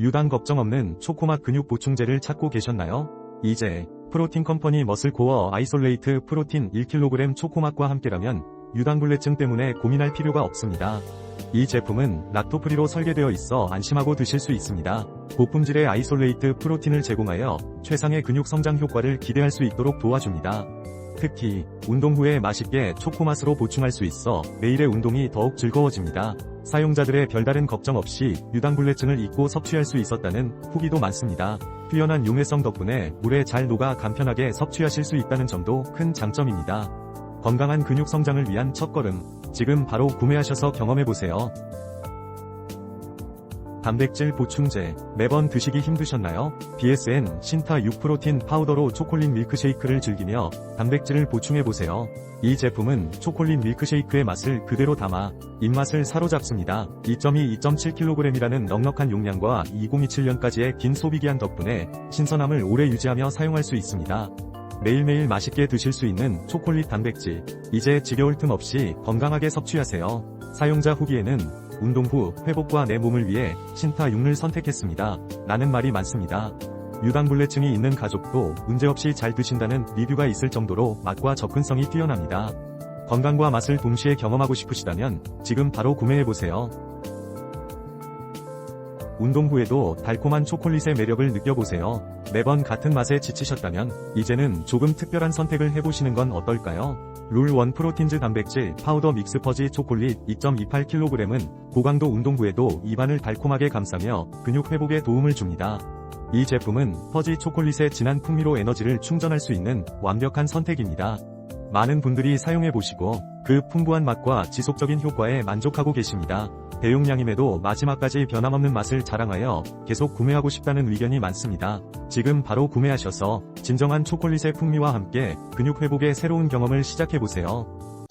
유당 걱정 없는 초코맛 근육 보충제를 찾고 계셨나요? 이제 프로틴 컴퍼니 머슬코어 아이솔레이트 프로틴 1kg 초코맛과 함께라면 유당불내증 때문에 고민할 필요가 없습니다. 이 제품은 락토프리로 설계되어 있어 안심하고 드실 수 있습니다. 고품질의 아이솔레이트 프로틴을 제공하여 최상의 근육 성장 효과를 기대할 수 있도록 도와줍니다. 특히 운동 후에 맛있게 초코맛으로 보충할 수 있어 매일의 운동이 더욱 즐거워집니다. 사용자들의 별다른 걱정 없이 유당불내증을 잊고 섭취할 수 있었다는 후기도 많습니다. 뛰어난 용해성 덕분에 물에 잘 녹아 간편하게 섭취하실 수 있다는 점도 큰 장점입니다. 건강한 근육 성장을 위한 첫걸음, 지금 바로 구매하셔서 경험해보세요. 단백질 보충제, 매번 드시기 힘드셨나요? BSN 신타 6프로틴 파우더로 초콜릿 밀크쉐이크를 즐기며 단백질을 보충해보세요. 이 제품은 초콜릿 밀크쉐이크의 맛을 그대로 담아 입맛을 사로잡습니다. 2.2, 2.7kg이라는 넉넉한 용량과 2027년까지의 긴 소비기한 덕분에 신선함을 오래 유지하며 사용할 수 있습니다. 매일매일 맛있게 드실 수 있는 초콜릿 단백질. 이제 지겨울 틈 없이 건강하게 섭취하세요. 사용자 후기에는 운동 후 회복과 내 몸을 위해 신타 6를 선택했습니다. 라는 말이 많습니다. 유당불내증이 있는 가족도 문제없이 잘 드신다는 리뷰가 있을 정도로 맛과 접근성이 뛰어납니다. 건강과 맛을 동시에 경험하고 싶으시다면 지금 바로 구매해보세요. 운동 후에도 달콤한 초콜릿의 매력을 느껴보세요. 매번 같은 맛에 지치셨다면 이제는 조금 특별한 선택을 해보시는 건 어떨까요? 룰1 프로틴즈 단백질 파우더 믹스 퍼지 초콜릿 2.28kg은 고강도 운동 후에도 입안을 달콤하게 감싸며 근육 회복에 도움을 줍니다. 이 제품은 퍼지 초콜릿의 진한 풍미로 에너지를 충전할 수 있는 완벽한 선택입니다. 많은 분들이 사용해보시고 그 풍부한 맛과 지속적인 효과에 만족하고 계십니다. 대용량임에도 마지막까지 변함없는 맛을 자랑하여 계속 구매하고 싶다는 의견이 많습니다. 지금 바로 구매하셔서 진정한 초콜릿의 풍미와 함께 근육 회복의 새로운 경험을 시작해보세요.